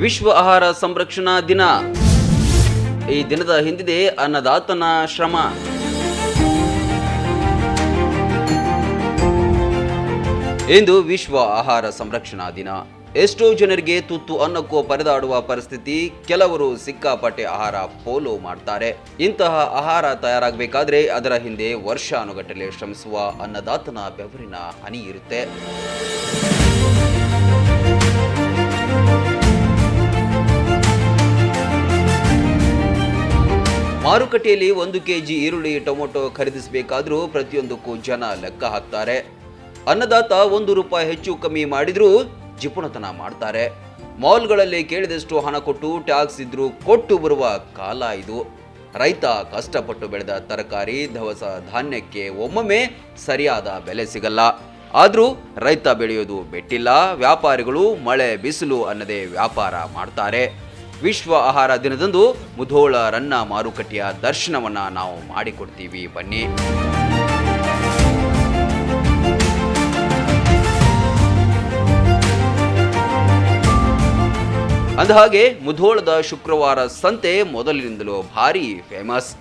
ವಿಶ್ವ ಆಹಾರ ಸಂರಕ್ಷಣಾ ದಿನ. ಈ ದಿನದ ಹಿಂದಿದೆ ಅನ್ನದಾತನ ಶ್ರಮ. ಇಂದು ವಿಶ್ವ ಆಹಾರ ಸಂರಕ್ಷಣಾ ದಿನ. ಎಷ್ಟೋ ಜನರಿಗೆ ತುತ್ತು ಅನ್ನಕ್ಕೂ ಪರದಾಡುವ ಪರಿಸ್ಥಿತಿ, ಕೆಲವರು ಸಿಕ್ಕಾಪಟ್ಟೆ ಆಹಾರ ಪೋಲು ಮಾಡ್ತಾರೆ. ಇಂತಹ ಆಹಾರ ತಯಾರಾಗಬೇಕಾದ್ರೆ ಅದರ ಹಿಂದೆ ವರ್ಷಾನುಗಟ್ಟಲೆ ಶ್ರಮಿಸುವ ಅನ್ನದಾತನ ಬೆವರಿನ ಹನಿ ಇರುತ್ತೆ. ಮಾರುಕಟ್ಟೆಯಲ್ಲಿ ಒಂದು ಕೆ ಜಿ ಈರುಳ್ಳಿ, ಟೊಮೊಟೊ ಖರೀದಿಸಬೇಕಾದರೂ ಪ್ರತಿಯೊಂದಕ್ಕೂ ಜನ ಲೆಕ್ಕ ಹಾಕ್ತಾರೆ. ಅನ್ನದಾತ ಒಂದು ರೂಪಾಯಿ ಹೆಚ್ಚು ಕಮ್ಮಿ ಮಾಡಿದರೂ ಜಿಪುಣತನ ಮಾಡ್ತಾರೆ. ಮಾಲ್ಗಳಲ್ಲಿ ಕೇಳಿದಷ್ಟು ಹಣ ಕೊಟ್ಟು ಟ್ಯಾಕ್ಸ್ ಇದ್ರೂ ಕೊಟ್ಟು ಬರುವ ಕಾಲ ಇದು. ರೈತ ಕಷ್ಟಪಟ್ಟು ಬೆಳೆದ ತರಕಾರಿ ದವಸ ಧಾನ್ಯಕ್ಕೆ ಒಮ್ಮೊಮ್ಮೆ ಸರಿಯಾದ ಬೆಲೆ ಸಿಗಲ್ಲ. ಆದರೂ ರೈತ ಬೆಳೆಯೋದು ಬೆಟ್ಟಿಲ್ಲ, ವ್ಯಾಪಾರಿಗಳು ಮಳೆ, ಬಿಸಿಲು ಅನ್ನದೇ ವ್ಯಾಪಾರ ಮಾಡ್ತಾರೆ. ವಿಶ್ವ ಆಹಾರ ದಿನದಂದು ಮುಧೋಳ ರನ್ನ ಮಾರುಕಟ್ಟೆಯ ದರ್ಶನವನ್ನು ನಾವು ಮಾಡಿಕೊಡ್ತೀವಿ. ಬನ್ನಿ. ಅಂದಹಾಗೆ ಮುಧೋಳದ ಶುಕ್ರವಾರ ಸಂತೆ ಮೊದಲಿನಿಂದಲೂ ಭಾರಿ ಫೇಮಸ್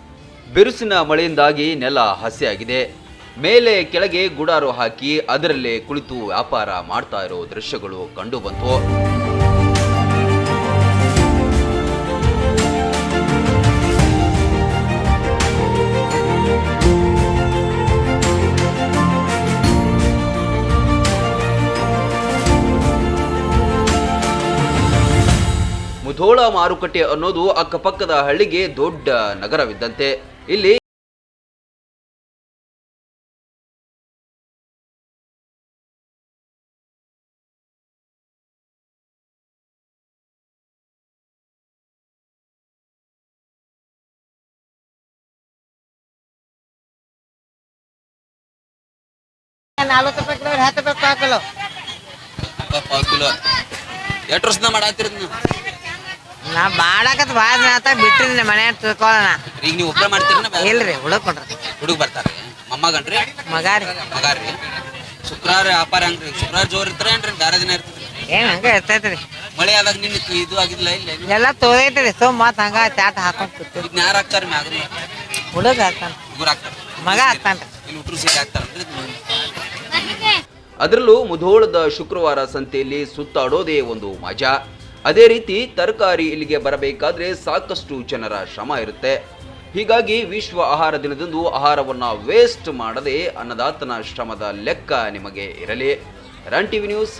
ಬಿರುಸಿನ ಮಳೆಯಿಂದಾಗಿ ನೆಲ ಹಸಿಯಾಗಿದೆ. ಮೇಲೆ ಕೆಳಗೆ ಗುಡಾರು ಹಾಕಿ ಅದರಲ್ಲೇ ಕುಳಿತು ವ್ಯಾಪಾರ ಮಾಡ್ತಾ ಇರೋ ದೃಶ್ಯಗಳು ಕಂಡುಬಂತು ಮುಧೋಳ ಮಾರುಕಟ್ಟೆ ಅನ್ನೋದು ಅಕ್ಕಪಕ್ಕದ ಹಳ್ಳಿಗೆ ದೊಡ್ಡ ನಗರವಿದ್ದಂತೆ. ಇಲ್ಲಿ ನಲ್ವತ್ತು ರೂಪಾಯಿ ಕಿಲೋ ಹತ್ತು ರೂಪಾಯಿ ಪಾವ್ ಕಿಲೋ. ಪಾವ್ ಕಿಲೋ. ಎಷ್ಟು ವರ್ಷದ ಮಾಡಾತಿರೋದ್ನ ನಾ ಬಾಡಕತ್ ಭಾಳ ದಿನ ಆತ ಬಿಟ್ಟಿನಿ ಮನ್ಯಾಗ ತಿಳ್ಕೊಳ್ಳೋಣ ಈಗ ನೀವು ಒಬ್ಬರ ಮಾಡ್ತೀರ ಇಲ್ರಿ ಹುಡುಕೊಂಡ್ರಿ ಹುಡುಗ ಬರ್ತಾರೆ. ಮೊಮ್ಮಗನ್ರಿ? ಮಗ ಮಗಾರಿ. ಮಗಾರ್ರಿ. ಶುಕ್ರವಾರ ವ್ಯಾಪಾರ ಹಂಗ್ರಿ ಶುಕ್ರವಾರ ಜೋರ್ ಇರ್ತಾರ ಏನ್ರಿ? ಬೇರೆ ದಿನ ಇರ್ತದ್ರಿ ಏನ್ ಹಂಗ ಇರ್ತೈತ್ರಿ. ಮಳೆ ಆದಾಗ ನಿನ್ನ ಇದು ಆಗಿಲ್ಲ ಇಲ್ಲ? ಎಲ್ಲ ತೋದೈತ್ರಿ ಸೊ ಮತ್ ಹಂಗ ಚಾಟ್ ಹಾಕೊಂಡ್ ಕೂತೀವಿ ಇದನ್ನ ಯಾರು ಹಾಕ್ತಾರ ಮ್ಯಾಗ ಹುಡುಗ ಹಾಕ್ತಾನ. ಹುಡುಗರು ಹಾಕ್ತಾರೆ. ಮಗ ಹಾಕ್ತಾನ್ರಿ. ಇಲ್ಲಿ ಉಟ್ರು ಸೇರಿ ಹಾಕ್ತಾರನ್ರಿ ಅದರಲ್ಲೂ ಮುಧೋಳದ ಶುಕ್ರವಾರ ಸಂತೆಯಲ್ಲಿ ಸುತ್ತಾಡೋದೇ ಒಂದು ಮಜಾ. ಅದೇ ರೀತಿ ತರಕಾರಿ ಇಲ್ಲಿಗೆ ಬರಬೇಕಾದ್ರೆ ಸಾಕಷ್ಟು ಜನರ ಶ್ರಮ ಇರುತ್ತೆ. ಹೀಗಾಗಿ ವಿಶ್ವ ಆಹಾರ ದಿನದಂದು ಆಹಾರವನ್ನ ವೇಸ್ಟ್ ಮಾಡದೆ ಅನ್ನದಾತನ ಶ್ರಮದ ಲೆಕ್ಕ ನಿಮಗೆ ಇರಲಿ. Run TV news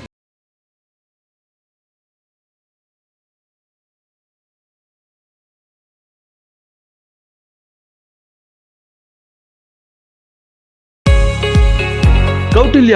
Kautilya